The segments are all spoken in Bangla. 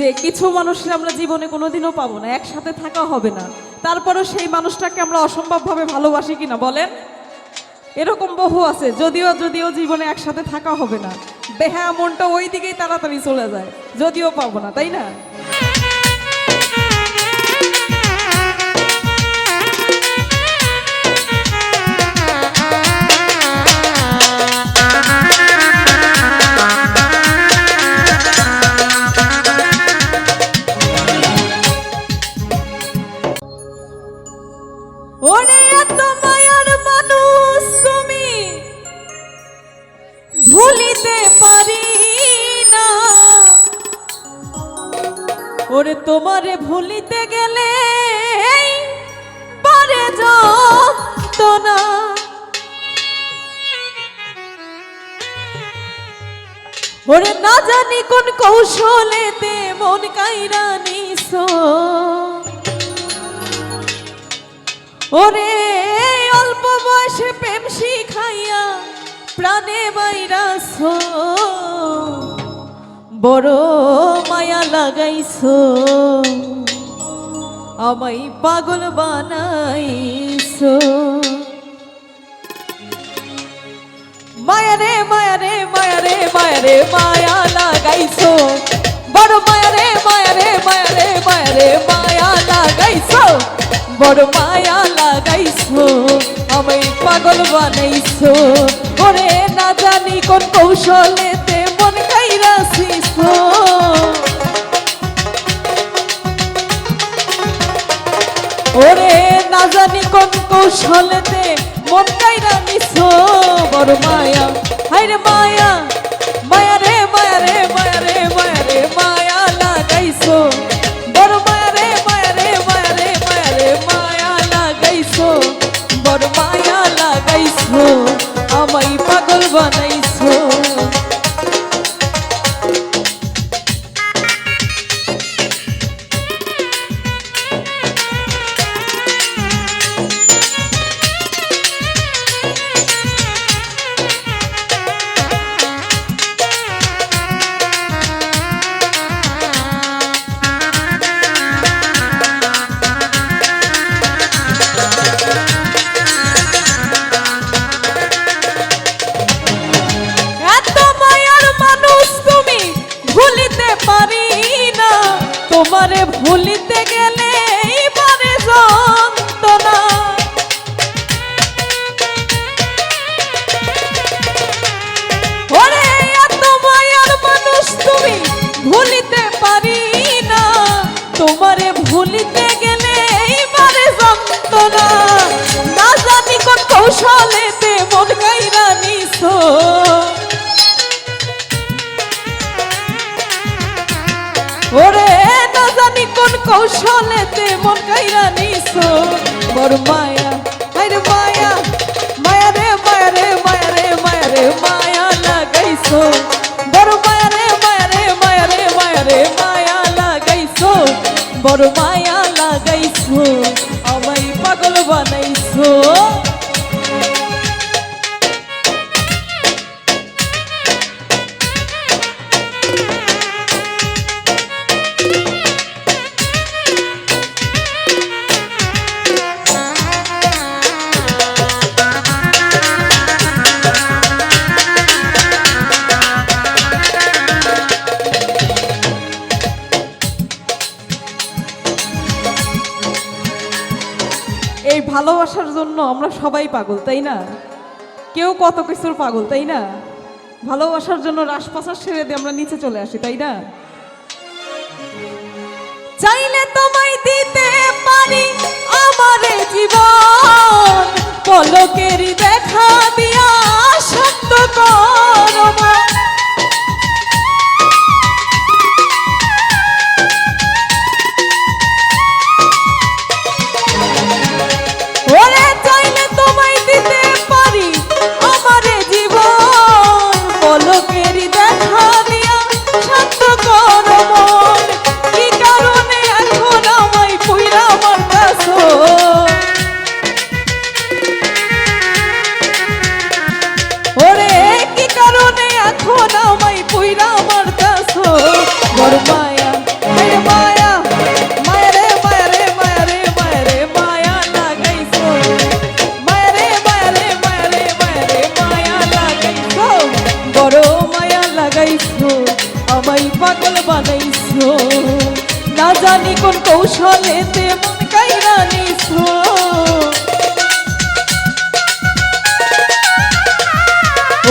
যে কিছু মানুষের আমরা জীবনে কোনোদিনও পাবো না, একসাথে থাকা হবে না। তারপরেও সেই মানুষটাকে আমরা অসম্ভবভাবে ভালোবাসি কিনা বলেন? এরকম বহু আছে, যদিও যদিও জীবনে একসাথে থাকা হবে না। বেহা মনটা ওই দিকেই তাড়াতাড়ি চলে যায়, যদিও পাবো না, তাই না? গেলে পারে যত না ওরে না জানি কোন কৌশলেতে মন কাইরা নিছো ওরে অল্প বয়সে প্রেম শিখাইয়া প্রাণে বাইরাস বড় মায়া লাগাইছ আমায় পাগল বানাইছ। মায়ারে মায়ারে মায়ারে মায়ারে মায়া লাগাইছ। বড় মায়ারে মায়ারে মায়ারে মায়ারে মায়া লাগাইছ। বড় মায়া লাগাইছো, আমায় পাগল বানাইছো। ওরে না জানি কোন কৌশলেতে মন কোন ভুলিতে পারি না। তোমারে ভুলিতে গেলে এইবারে যন্ত্রণা। না জানি কোন কৌশলেতে মন গাইরা নিছো। ওরে, না জানি কোন কৌশলেতে মন কাইরা নিছো। মায়া বড় মায়া এই ভালোবাসার জন্য আমরা সবাই পাগল, তাই না? কেউ কত কিছুর পাগল, তাই না? ভালোবাসার জন্য রাসপাশার ছেড়ে দিয়ে আমরা নিচে চলে আসি, তাই না? চাইলে তোমায় দিতে পারি আমার জীবন। পলকের দেখা দিয়া সত্য করমা পাগল বানাইছো? না জানি কোন কৌশলেতে মন কাইরা নিছো।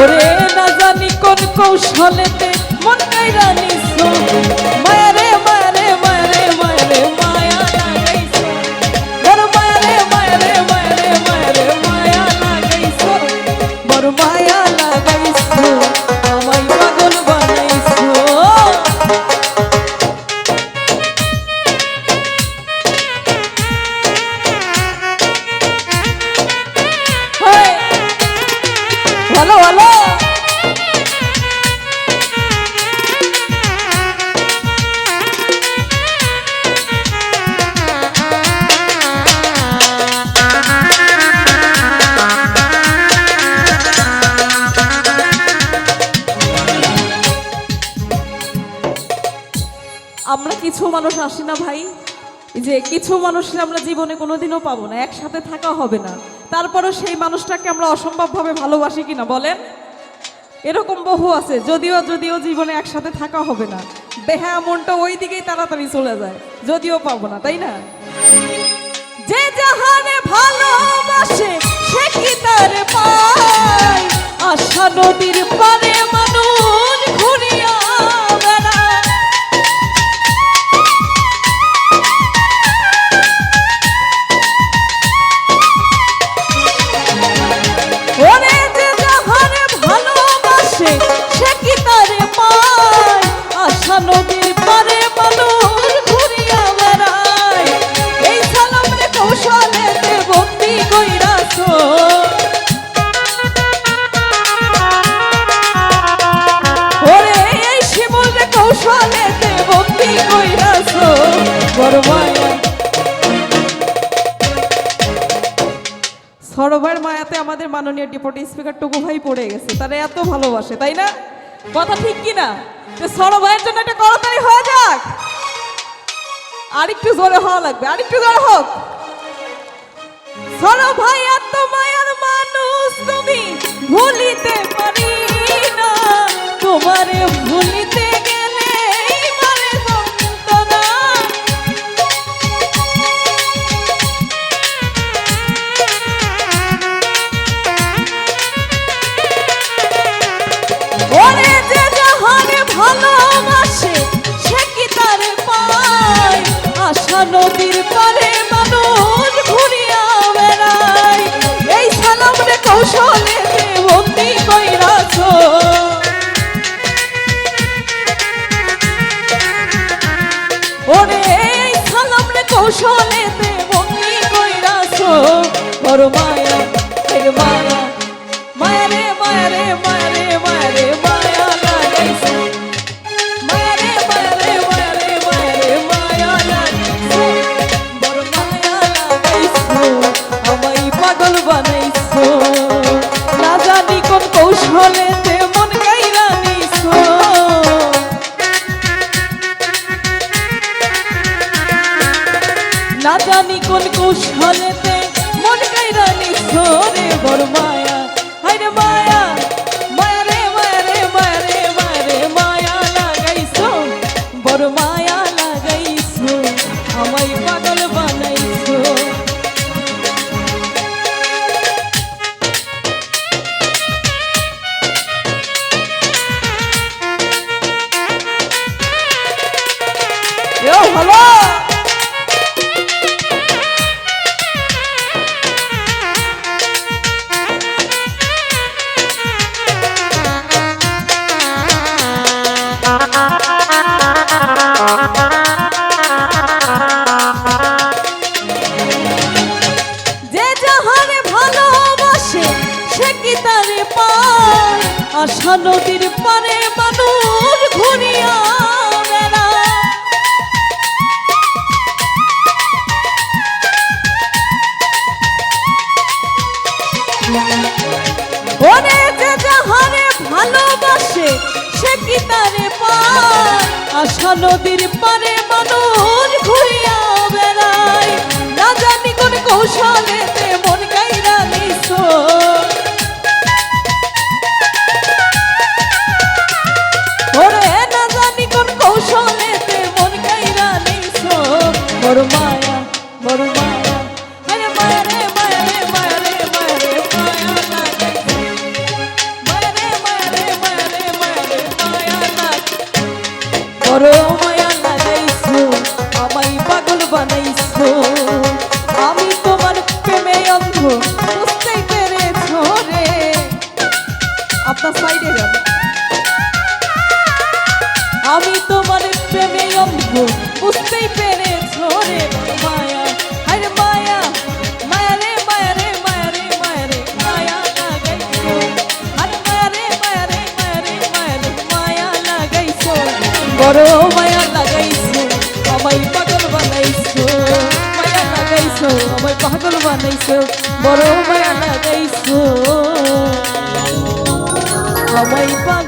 ওরে, না জানি কোন কৌশলেতে মন কাইরা নিছো। মায়ারে মানুষ আসি না ভাই। যে কিছু মানুষের আমরা জীবনে কোনোদিনও পাবো না, একসাথে থাকা হবে না। তারপরও সেই মানুষটাকে আমরা অসম্ভবভাবে ভালোবাসি কিনা বলেন? এরকম বহু আছে, যদিও যদিও জীবনে একসাথে থাকা হবে না। বেহা মনটা ওই দিকেই তাড়াতাড়ি চলে যায়, যদিও পাবো না, তাই না? যে জাহানে ভালোবাসে, সে কি তার পায়? আশা নদীর পারে মাননীয় ডেপুটি স্পিকার টুকু ভাই পড়ে গেছে, তারা এত ভালোবাসে, তাই না? কথা ঠিক কি না যে সরোবরের জন্য একটা করতালি হয়ে যাক। আরেকটু জোরে হওয়া লাগবে, আরেকটু জোরে হোক। সরো ভাই, এত মায়ার মানুষ তুমি, ভুলিতে পারি না। তোমারে ভুলিতে কৌশলেতে মন কাইরা নিছরে বড় মায়া। হাইরে মায়া মায়া রে মায়া রে মায়া রে মায়া রে মায়া লাগাইছো। বড় মায়া লাগাইছো আমায় পাগল বানাইছো। Yo, hello! আশা নদীর পারে মানুষ ঘুরিয়া ভালোবাসে, সে আশা নদীর পারে মানুষ ঘুরিয়া বেড়ায়। না জানি কোন কৌশলেতে মন কাইরা বড় মায়া বড় মায়া। আমি তোমার প্রেমে অন্ধ বুঝতেই পেরেছ বড় মায়া লাগাইছো, আমায় পাগল বানাইছো। মায়া লাগাইছো, আমায় পাগল বানাইছো। বড় মায়া লাগাইছো। আমায় পাগল